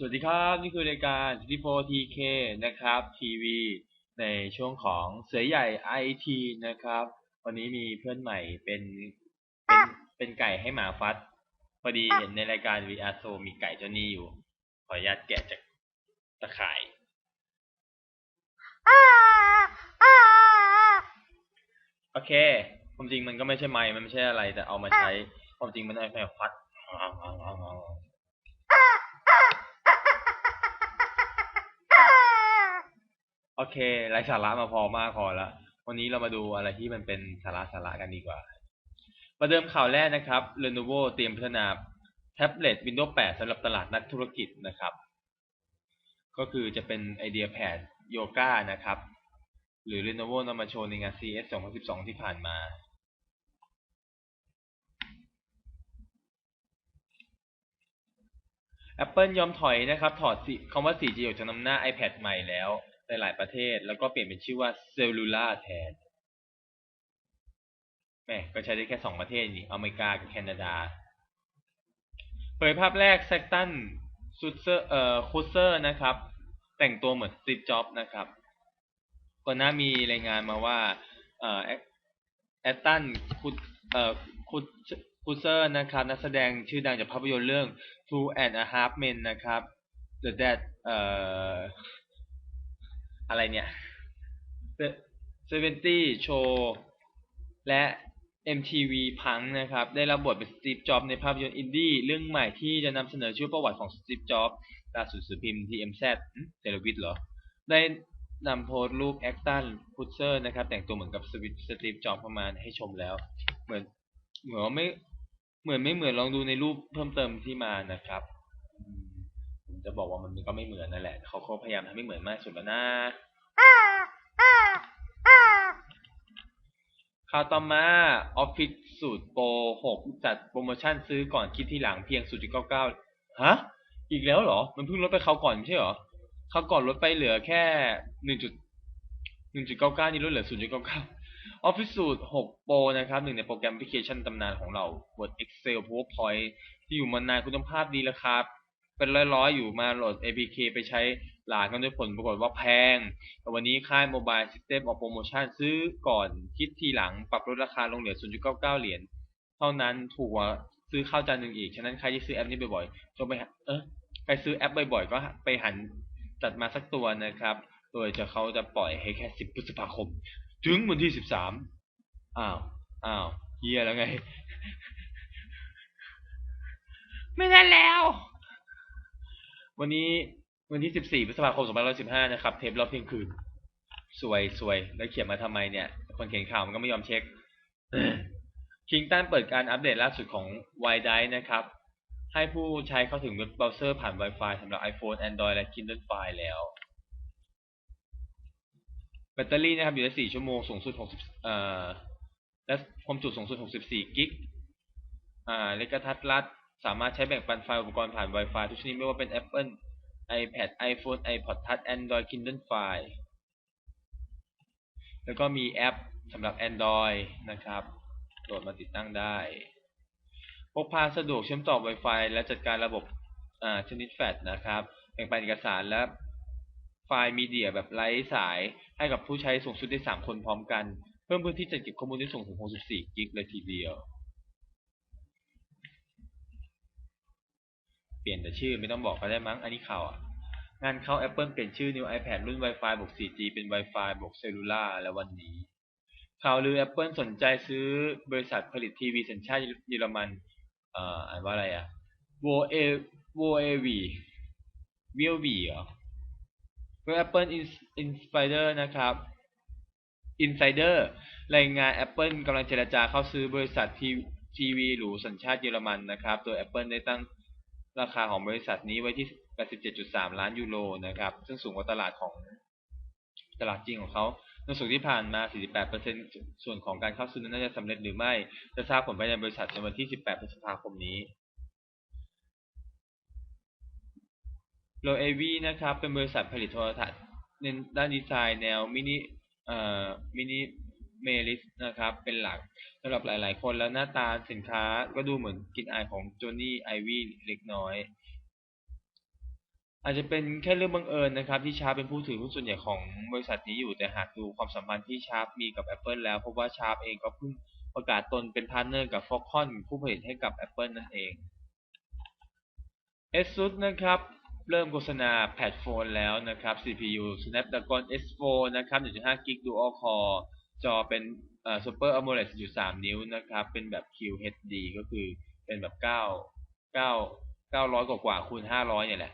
สวัสดีครับนี่คือรายการ 24TK นะครับทีวีในช่วงของเสือใหญ่ IT นะครับ วันนี้มีเพื่อนใหม่เป็นเป็นเป็นไก่ให้หมาฟัดพอดีเห็นในรายการ VR Show มีไก่เจ้านี่อยู่ ขออนุญาตแกะจากตะข่าย โอเค ความจริงมันก็ไม่ใช่ไม้มันไม่ใช่อะไร แต่เอามาใช้ ความจริงมันเอาแค่ฟัด โอเคไร้สาระมาพอมากพอละวันนี้เรามาดูอะไรที่มันเป็นสาระสาระกันดีกว่ามาเดิมข่าวแรกนะครับ Lenovo เตรียมพัฒนาแท็บเล็ต Windows 8สำหรับตลาดนักธุรกิจนะครับ ก็คือจะเป็นไอเดียแพดโยก้านะครับ หรือ Lenovo นำมาโชว์ในงาน CES 2012 ที่ผ่านมา Apple ยอมถอยนะครับ ถอดคำว่า 4G ออกจากนำหน้า iPad ใหม่แล้ว ในหลายประเทศ แล้วก็เปลี่ยนเป็นชื่อว่า Cellular แทนแหมก็ใช้ได้แค่2ประเทศนี่อเมริกากับแคนาดา เผยภาพแรกแซกตันซูเซอร์เอ่อคูเซอร์นะครับ แต่งตัวเหมือนสตีฟจ็อบนะครับ ก่อนหน้ามีรายงานมาว่าเอ่อแอตตันคุเอ่อคุคูเซอร์นะครับ นักแสดงชื่อดังจากภาพยนตร์เรื่อง Two and a Half Men นะครับ The Dead เอ่อ อะไรเนี่ย70 Show และ MTV พังนะครับ ได้รับบทเป็นสตีฟจ็อบในภาพยนตร์อินดี้เรื่องใหม่ที่จะนำเสนอชีวประวัติของสตีฟจ็อบล่าสุดสือพิมพ์ TMZ เทเลวิทเหรอ ได้นำโพสต์รูปแอคตันพุตเซอร์นะครับ แต่งตัวเหมือนกับสวิตสตีฟจ็อบประมาณให้ชมแล้ว เหมือนเหมือนไม่เหมือนไม่เหมือนลองดูในรูปเพิ่มเติมที่มานะครับ จะบอกว่ามันก็ไม่เหมือนนั่นแหละ เขาพยายามทำให้เหมือนมากสุดแล้วนะข่าวต่อมาออฟฟิศสูตรโปร 6 จัดโปรโมชั่นซื้อก่อนคิดที่หลังเพียง 0.99 ฮะ อีกแล้วเหรอ มันเพิ่งลดไปเขาก่อนไม่ใช่เหรอเขาก่อนลดไปเหลือแค่ 1. 1.99 นี่ลดเหลือ 0.99 Office Suite 6 Pro นะครับ หนึ่งในโปรแกรมแอปพลิเคชันตำนานของเรา Word Excel PowerPoint ที่อยู่มานานคุณภาพดีราคา เป็นร้อยๆ อยู่มาโหลด APK ไปใช้หลายกันด้วยผลปรากฏว่าแพง แต่วันนี้ค่าย Mobile System ออกโปรโมชั่นซื้อก่อนคิดทีหลังปรับลดราคาลงเหลือ 0.99 เหรียญเท่านั้นถูกกว่าซื้อข้าวจานหนึ่งอีก ฉะนั้นใครที่ซื้อแอปนี้บ่อยๆจงไปเออใครซื้อแอปบ่อยๆ ก็ไปหันจัดมาสักตัวนะครับ โดยจะเขาจะปล่อยให้แค่ 10 พฤษภาคม ถึงวันที่ 13 อ้าว อ้าวเฮียแล้วไง ไม่ได้แล้ว วันนี้วันที่ 14 พฤษภาคม 2515 นะครับ เทปรอบเที่ยงคืน สวยสวย แล้วเขียนมาทำไมเนี่ย คนเขียนข่าวมันก็ไม่ยอมเช็ค คิงตันเปิดการอัปเดตล่าสุดของ y d i นะครับ ให้ผู้ใช้เข้าถึงเว็บเบราว์เซอร์ผ่าน Wi-Fi สำหรับ iPhone Android และ Kindle Fire แล้ว แบตเตอรี่นะครับ อยู่ได้ 4 ชั่วโมง สูงสุด 60 เอ่อ และความจุสูงสุด 64 กิก อ่าเลกทัดรัด สามารถใช้แบ่งปันไฟล์อุปกรณ์ผ่าน Wi-Fi ทุกชนิดไม่ว่าเป็น Apple iPad iPhone iPod Touch Android Kindle Fire แล้วก็มีแอปสำหรับ Android นะครับ โหลดมาติดตั้งได้ พกพาสะดวกเชื่อมต่อ Wi-Fi และจัดการระบบชนิดแฟลชนะครับ แบ่งปันเอกสารและไฟล์มีเดียแบบไร้สายให้กับผู้ใช้สูงสุดได้ 3 คนพร้อมกัน เพิ่มพื้นที่จัดเก็บข้อมูลได้สูงถึง 64 กิกเลยทีเดียว เป ลี่ยนแต่ชื่อไม่ต้องบอกก็ได้มั้ง อันนี้ข่าวอะ งานเข้า Apple เปลี่ยนชื่อ New iPad รุ่น Wi-Fi บวก 4G เป็น Wi-Fi บวก Cellular แล้ววันนี้ ข่าวลือ Apple สนใจซื้อบริษัทผลิตทีวีสัญชาติเยอรมันเอ่ออ่านว่าอะไรอะ v o a v o a v v o v เหรอเว็บ Apple Insider นะครับ Insider รายงาน Apple กำลังเจรจาเข้าซื้อบริษัททีวีหรูสัญชาติเยอรมันนะครับ โดย Apple ได้ตั้ง ราคาของบริษัทนี้ไว้ที่ 87.3 ล้านยูโรนะครับ ซึ่งสูงกว่าตลาดของตลาดจริงของเขาในส่วนที่ผ่านมา 48%ส่วนของการเข้าซื้อนั้นน่าจะสำเร็จหรือไม่ จะทราบผลภายในบริษัทในวันที่ 18 พฤษภาคมนี้โลเอวีนะครับ เป็นบริษัทผลิตโทรทัศน์ในด้านดีไซน์แนวมินิเอ่อมินิ เมลิสนะครับ เป็นหลักสำหรับหลาย ๆ คนแล้วหน้าตาสินค้าก็ดูเหมือนกินอายของโจนี่ไอวี่เล็กน้อย อาจจะเป็นแค่เรื่องบังเอิญนะครับ ที่ชาร์ปเป็นผู้ถือหุ้นส่วนใหญ่ของบริษัทนี้อยู่แต่หากดูความสัมพันธ์ที่ชาร์ปมีกับ Apple แล้วพบว่าชาร์ปเองก็เพิ่งประกาศตนเป็นพาร์ทเนอร์กับ Foxconn ผู้ผลิตให้กับ Apple นั่นเอง ASUS นะครับเริ่มโฆษณาแพดโฟนแล้วนะครับ CPU Snapdragon S4 นะครับ 1.5 g Dual Core จอเป็นเอ่อ Super AMOLED 4.3นิ้วนะครับ เป็นแบบ QHD ก็คือเป็นแบบ 9 9 900 กว่ากว่าคูณ 500 เนี่ยแหละ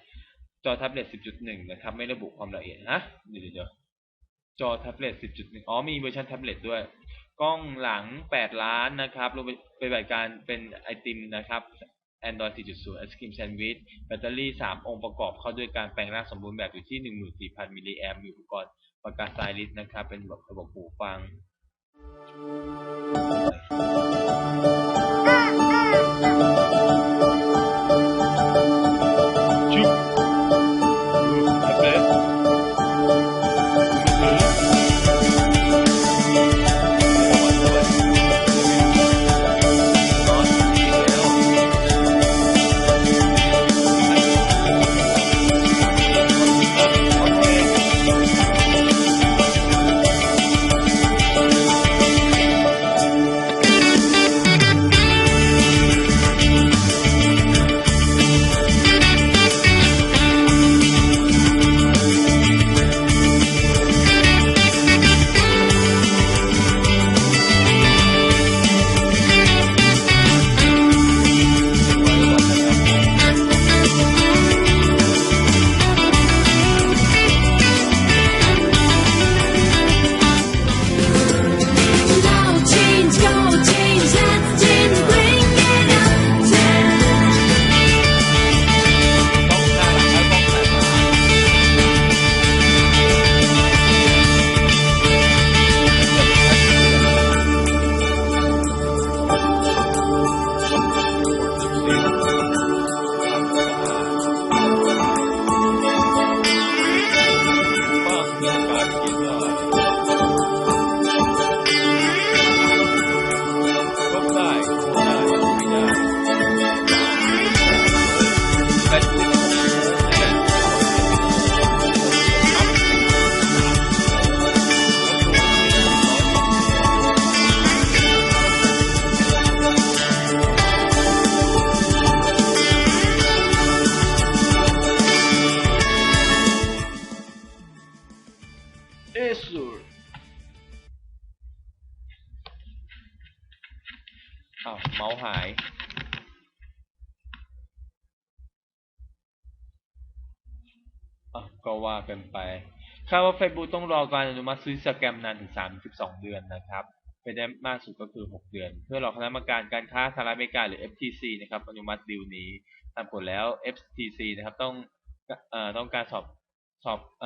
จอแท็บเล็ต 10.1 นะครับ ไม่ระบุความละเอียดฮะเดี๋ยวเดี๋ยวจอแท็บเล็ต 10.1 อ๋อ มีเวอร์ชันแท็บเล็ตด้วย กล้องหลัง 8 ล้านนะครับรวมไปบัติการเป็นไอติมนะครับ Android 4.0 Ice Cream Sandwich แบตเตอรี่ 3 องค์ประกอบเข้าด้วยการแปลงร่างสมบูรณ์แบบอยู่ที่ 14,000 มิลลิแอมป์มีอุปกรณ์ประกาศสายลิสนะครับ เป็นแบบระบบหูฟัง เมาส์หายอะก็ว่ากันไปคาดว่า Facebook ต้องรอการอนุมัติซื้อสแกมนานถึง 32 เดือนนะครับไปได้มากสุดก็คือ 6 เดือน เพื่อรอคณะกรรมการการค้าสหรัฐอเมริกาหรือ FTC นะครับอนุมัติดีลนี้ตามผลแล้ว FTC นะครับต้องอต้องการสอบสอบอ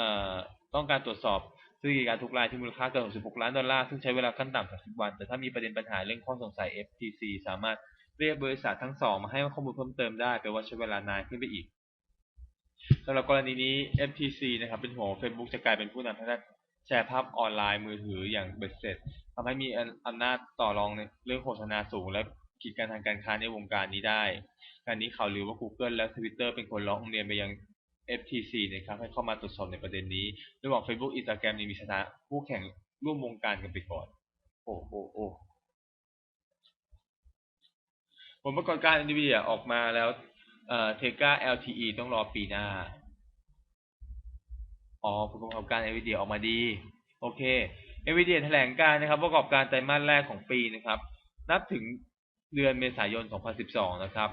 ต้องการตรวจสอบ ซื้อกิจการทุกรายที่มูลค่าเกิน 66 ล้านดอลลาร์ ซึ่งใช้เวลาขั้นต่ำ 30 วัน แต่ถ้ามีประเด็นปัญหาเรื่องข้อสงสัย FTC สามารถเรียกบริษัททั้งสองมาให้ข้อมูลเพิ่มเติมได้แปลว่าใช้เวลานานขึ้นไปอีกสำหรับกรณีนี้ FTC นะครับเป็นห่ว Facebook จะกลายเป็นผู้นำทางด้านแชร์ภาพออนไลน์มือถืออย่างเบ็ดเสร็จทำให้มีอำนาจต่อรองในเรื่องโฆษณาสูง และกิจการทางการค้าในวงการนี้ได้การนี้ข่าวลือว่า Google และ Twitter เป็นคนร้องเรียนไปยัง FTC นะครับให้เข้ามาตรวจสอบในประเด็นนี้ ระหว่าง Facebook Instagram ยังมีชนะคู่แข่งร่วมวงการกันไปก่อน โอ้โอ้โอ้ผลประกอบการ Nvidia ออกมาแล้วเอ่อ Tega LTE ต้องรอปีหน้า อ๋อผลประกอบการ Nvidia ออกมาดี โอเค Nvidia แถลงการนะครับ ประกอบการไตรมาสแรกของปีนะครับ นับถึงเดือนเมษายน 2012 นะครับ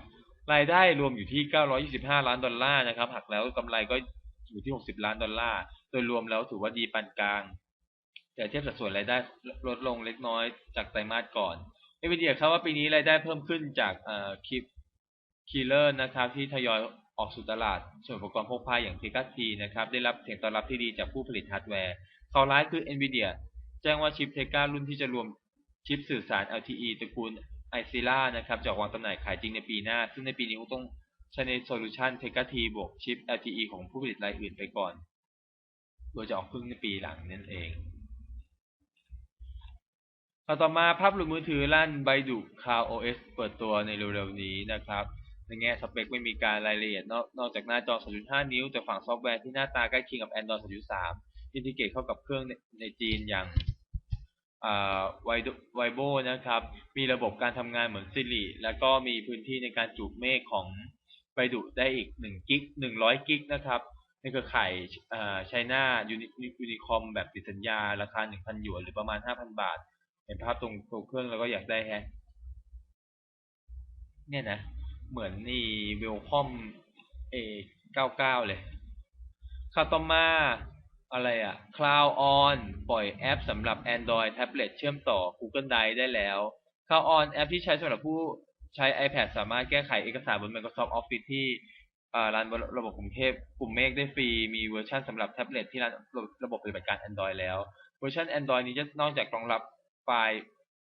รายได้รวมอยู่ที่ 925 ล้านดอลลาร์นะครับ หักแล้วกำไรก็อยู่ที่ 60 ล้านดอลลาร์ โดยรวมแล้วถือว่าดีปานกลาง แต่เทียบสัดส่วนรายได้ลดลงเล็กน้อยจากไตรมาสก่อน Nvidia คาดว่าปีนี้รายได้เพิ่มขึ้นจากคลิปคีเลอร์นะครับที่ทยอยออกสู่ตลาด ส่วนอุปกรณ์พกพาอย่าง t e g a T นะครับได้รับเสียงตอบรับที่ดีจากผู้ผลิตฮาร์ดแวร์ข่าวร้ายคือ NVIDIA แจ้งว่าชิป Tega รุ่นที่จะรวมชิปสื่อสาร LTE ตระกูล i z i l a นะครับจะวางจำหน่ายขายจริงในปีหน้า ซึ่งในปีนี้คงต้องใช้ในโซลูชัน Tega T บวกชิป LTE ของผู้ผลิตรายอื่นไปก่อน โดยจะออกครึ่งในปีหลังนั่นเองข่าต่อมาภาพหลุดมือถือลั่นไบดุคา OS เอสเปิดตัวในเร็วๆนี้นะครับ ในแง่สเปคไม่มีการรายละเอียดนอกนอกจากหน้าจอ 2.5 นิ้ว แต่ฝั่งซอฟต์แวร์ที่หน้าตาใกล้เคียงกับ Android 2.3 อินทิเกรตเข้ากับเครื่องในในจีนอย่าง ไวโบนะครับ มีระบบการทำงานเหมือน Siri แล้วก็มีพื้นที่ในการจูบเมฆของไบดุได้อีก1กิก100 กิกนะครับในเครือข่ายไชน่ายูนิคอมแบบติดสัญญา ราคา 1,000 หยวน หรือประมาณ 5,000 บาท เห็นภาพตรงตัวเครื่องแล้วก็อยากได้แฮะเนี่ยนะ เหมือนนี่เวลคอมเอ99เลยข่าวต่อมา อะไรอะ Cloud On ปล่อยแอปสำหรับ Android Tablet เชื่อมต่อ Google Drive ได้แล้ว Cloud On แอปที่ใช้สำหรับผู้ใช้ iPad สามารถแก้ไขเอกสารบน Microsoft Office ที่รันบนระบบกรุงเทพกลุ่มเมฆได้ฟรี มีเวอร์ชันสำหรับแท็บเล็ตที่รันระบบปฏิบัติการ Android แล้ว เวอร์ชัน Android นี้จะนอกจากรองรับไฟล์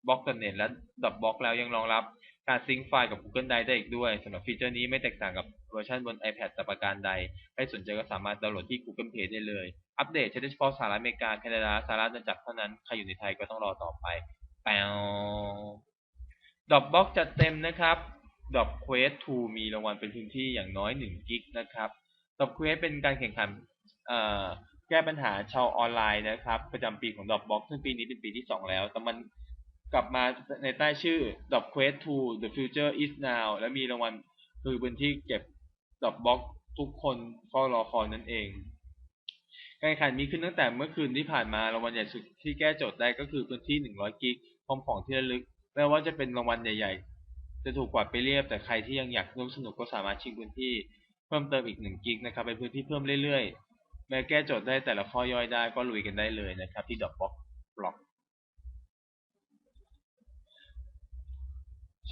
Block.net และ Dropbox แล้วยังรองรับ การซิงค์ไฟล์กับ Google Drive ได้อีกด้วยสำหรับฟีเจอร์นี้ไม่แตกต่างกับเวอร์ชันบน iPad แต่ประการใดให้สนใจก็สามารถดาวน์โหลดที่ Google Play ได้เลย อัปเดตใช้ได้เฉพาะสหรัฐอเมริกา แคนาดาสหรัฐอาณาจักรเท่านั้น ใครอยู่ในไทยก็ต้องรอต่อไปแปว Dropbox จัดเต็มนะครับ Drop Quest 2มีรางวัลเป็นพื้นที่อย่างน้อย1กิกนะครับ Drop Quest เป็นการแข่งขันแก้ปัญหาชาวออนไลน์นะครับ ประจำปีของ Dropbox ซึ่งปีนี้เป็นปีที่ 2 แล้ว แต่มัน กลับมาในใต้ชื่อ Drop Quest 2 The Future is Now และมีรางวัลคือพื้นที่เก็บ Dropbox ทุกคนเฝ้ารอคอยนั่นเอง การแข่งขันมีขึ้นตั้งแต่เมื่อคืนที่ผ่านมารางวัลใหญ่สุดที่แก้โจทย์ได้ก็คือพื้นที่ 100 กิกพร้อมของที่ระลึกแม้ว่าจะเป็นรางวัลใหญ่ ๆ จะถูกกวาดไปเรียบ แต่ใครที่ยังอยากร่วมสนุกก็สามารถชิงพื้นที่เพิ่มเติมอีก 1 กิกนะครับเป็นพื้นที่เพิ่มเรื่อยๆ แม้แก้โจทย์ได้แต่ละข้อย่อยได้ก็ลุยกันได้เลยนะครับที่ Dropbox Blog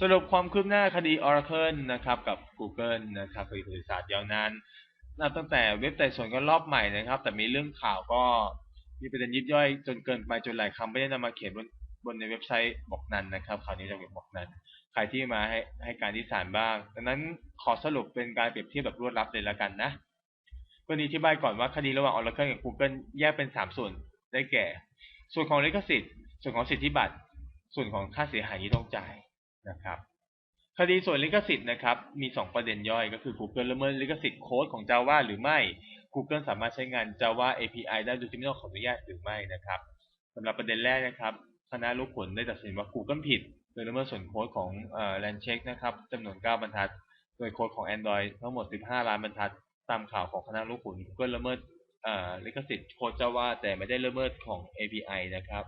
สรุปความคืบหน้าคดี Oracle นะครับ กับ Google นะครับคดีบริษัทยาวนานนับตั้งแต่เว็บไต่สวนก็รอบใหม่นะครับ แต่มีเรื่องข่าวก็มีประเด็นยิบย่อยจนเกินไปจนหลายคำไม่ได้นำมาเขียนบนบนในเว็บไซต์บอกนันนะครับข่าวนี้จากเว็บบอกนันใครที่มาให้ให้การที่ศาลบ้างดังนั้นขอสรุปเป็นการเปรียบเทียบแบบรวดลัดเลยละกันนะก็นี้ที่บายก่อนว่าคดีระหว่าง Oracle กับ Google แยกเป็น 3 ส่วนได้แก่ ส่วนของลิขสิทธิ์ ส่วนของสิทธิบัตร ส่วนของค่าเสียหายที่ต้องจ่าย นะครับคดีส่วนลิขสิทธิ์นะครับมี 2 ประเด็นย่อยก็คือ Google ละเมิดลิขสิทธิ์โค้ดของ Java หรือไม่ Google สามารถใช้งาน Java API ได้โดยที่ไม่ต้องขออนุญาตหรือไม่นะครับสำหรับประเด็นแรกนะครับคณะลูกผลได้ตัดสินว่า Google ผิด โดยละเมิดส่วนโค้ดของเอ่อ Landcheck นะครับจำนวน 9 บรรทัด โดยโค้ดของ Android ทั้งหมด 15 ล้านบรรทัด ตามข่าวของคณะลูกผล Google ละเมิดเอ่อลิขสิทธิ์โค้ด Java แต่ไม่ได้ละเมิดของ API นะครับ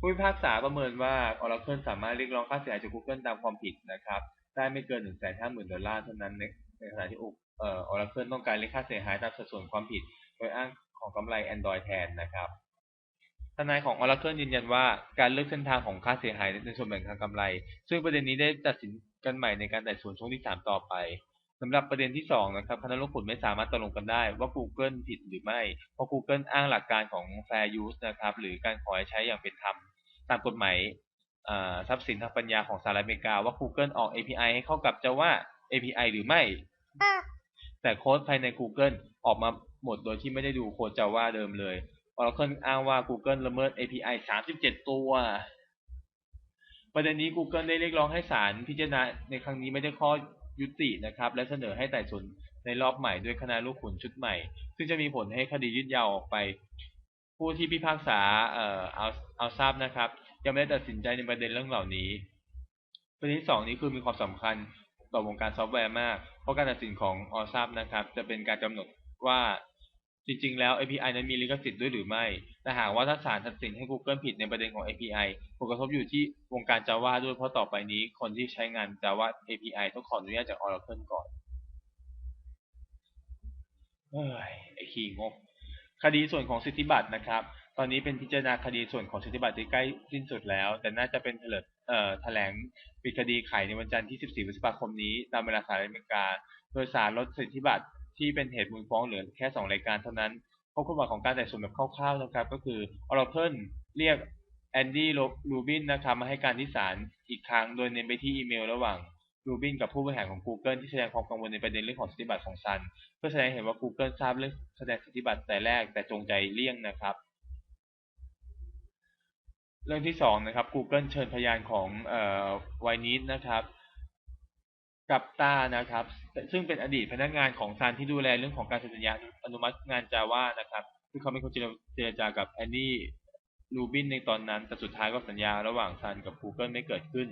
ผู้พิพากษาประเมินว่า Oracle สามารถเรียกร้องค่าเสียหายจาก Google ตามความผิดนะครับได้ไม่เกิน 150,000 ดอลลาร์เท่านั้นในในขณะที่เอ่อ Oracle ต้องการเรียกค่าเสียหายตามสัดส่วนความผิด โดยอ้างของกำไร Android แทนนะครับทนายของ Oracle ยืนยันว่าการเลือกเส้นทางของค่าเสียหายในส่วนแบ่งทางกำไร ซึ่งประเด็นนี้ได้ตัดสินกันใหม่ในการไต่สวนช่วงที่ 3 ต่อไปสำหรับประเด็นที่ 2 นะครับคณะลูกผลไม่สามารถตกลงกันได้ว่า Google ผิดหรือไม่ เพราะ Google อ้างหลักการของ Fair Use นะครับหรือการขอให้ใช้อย่างเป็นธรรม ตามกฎหมายทรัพย์สินทางปัญญาของสหรัฐอเมริกาว่า Google ออก API ให้เข้ากับ Java API หรือไม่ แต่โค้ดภายใน Google ออกมาหมดโดยที่ไม่ได้ดูโค้ด Java เดิมเลย Oracle อ้างว่า Google ละเมิด API 37 ตัว ประเด็นนี้ Google ได้เรียกร้องให้ศาลพิจารณาในครั้งนี้ไม่ได้ข้อยุตินะครับ และเสนอให้ไต่สวนในรอบใหม่ด้วยคณะลูกขุนชุดใหม่ ซึ่งจะมีผลให้คดียืดยาวออกไป ผู้ที่พิพากษาเอ่อเอาเอาทราบนะครับ ยังไม่ได้ตัดสินใจในประเด็นเรื่องเหล่านี้ ประเด็นที่สองนี้คือมีความสำคัญต่อวงการซอฟต์แวร์มาก เพราะการตัดสินของออซับนะครับ จะเป็นการกำหนดว่าจริงๆ แล้ว API นั้นมีลิขสิทธิ์ด้วยหรือไม่ แต่หากว่าถ้าศาลตัดสินให้ Google ผิดในประเด็นของ API ผลกระทบอยู่ที่วงการ Java ด้วย เพราะต่อไปนี้คนที่ใช้งาน Java API ต้องขออนุญาตจาก Oracle ก่อนเฮ้ย ไอขี้งก คดีส่วนของสิทธิบัตรนะครับ ตอนนี้เป็นพิจารณาคดีส่วนของสิทธิบัตรที่ใกล้สิ้นสุดแล้ว แต่น่าจะเป็นเถลิดเอ่อแถลงปิดคดีไขในวันจันทร์ที่ 14 พฤษภาคมนี้ ตามเวลาสหรัฐอเมริกา โดยศาลลดสิทธิบัตรที่เป็นเหตุมูลฟ้องเหลือแค่ 2 รายการเท่านั้นข้อความของการไต่สวนแบบคร่าวๆนะครับ ก็คือ Oracle เรียกแอนดี้ลูบินนะครับมาให้การที่ศาลอีกครั้ง โดยเน้นไปที่อีเมลระหว่าง ลูบินกับผู้บริหารของ Google ที่แสดงความกังวลในประเด็นเรื่องของสิทธิบัตรของซันเพื่อแสดงเห็นว่า Google ทราบเรื่องแสดงสิทธิบัตรแต่แรกแต่จงใจเลี่ยงนะครับ เรื่องที่สองนะครับ Google เชิญพยานของไวนิสนะครับกับตานะครับ ซึ่งเป็นอดีตพนักงานของซานที่ดูแลเรื่องของการเซ็นสัญญาอนุมัติงานจาว่านะครับซึ่งเขาเป็นคนเจรจากับแอนนี่ลูบินในตอนนั้น แต่สุดท้ายก็สัญญาระหว่างซานกับ Google ไม่เกิดขึ้น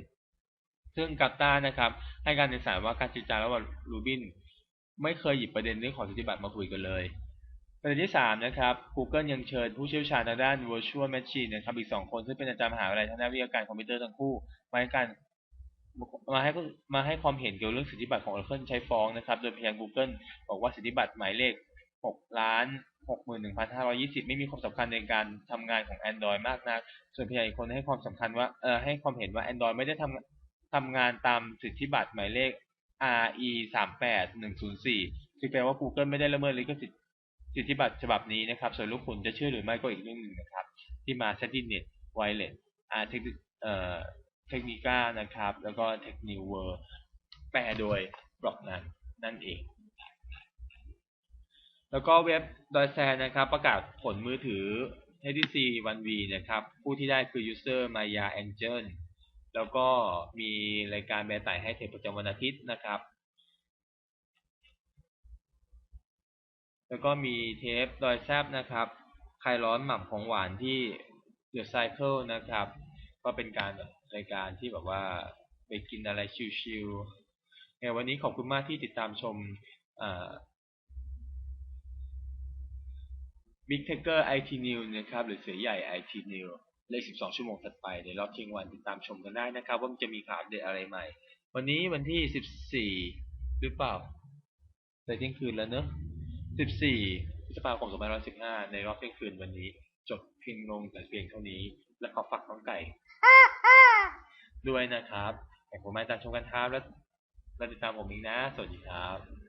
ซึ่งกับตานะครับ ให้การในสารว่าการเจรจาระหว่างลูบิน ไม่เคยหยิบประเด็นเรื่องของสิทธิบัตรมาคุยกันเลย ประเด็นที่สามนะครับ Google ยังเชิญผู้เชี่ยวชาญทางด้าน Virtual Machine นะครับอีกสองคนซึ่งเป็นอาจารย์มหาวิทยาลัยทางด้านวิทยาการคอมพิวเตอร์ทั้งคู่ มาให้การมาให้มาให้ความเห็นเกี่ยวกับเรื่องสิทธิบัตรของ Oracle ใช้ฟ้องนะครับ โดยพยาน Google บอกว่าสิทธิบัตรหมายเลข 6 ล้าน61,520 ไม่มีความสำคัญในการทำงานของ Android มากนัก ส่วนพยานอีกคนให้ความสำคัญว่าเออให้ความเห็นว่า Android ไม่ได้ทำ ทำงานตามสิทธิบัตรหมายเลข RE 38104คือแปลว่า Google ไม่ได้ละเมิดลิขสิทธิสิทธิบัตรฉบับนี้นะครับ ส่วนลูกคุณจะเชื่อหรือไม่ก็อีกเรื่องหนึ่งนะครับ ที่มา s e t i n e t Wireless อ่าเทคเอ่อเทคนิก้านะครับ แล้วก็เทคนิวเวอร์แปลโดยบล็อกนั้นนั่นเอง แล้วก็เว็บดอยแซนนะครับ ประกาศผลมือถือ HTC One V นะครับ ผู้ที่ได้คือ User Maya Angel แล้วก็มีรายการแบร์ไต่ให้เทปประจำวันอาทิตย์นะครับ แล้วก็มีเทปดอยแซบนะครับใครร้อนหม่ำของหวานที่ The Cycle นะครับ ก็เป็นการรายการที่แบบว่าไปกินอะไรชิวๆในวันนี้ขอบคุณมากที่ติดตามชมอ่า Big t a k e r IT News นะครับ หรือเสือใหญ่ IT News เลข12 ชั่วโมงถัดไปในรอบเที่ยงวันติดตามชมกันได้นะครับ ว่ามันจะมีข่าวอัปเดตอะไรใหม่ วันนี้วันที่ 14 หรือเปล่าแต่เที่ยงคืนแล้วเนอะ 14 พฤษภาคม 2515 ในรอบเที่ยงคืนวันนี้ จบเพียงลงแต่เพียงเท่านี้ และขอฝากน้องไก่ด้วยนะครับขอบคุณมาตามชมกันครับแล้วแล้วติดตามผมอีกนะ สวัสดีครับ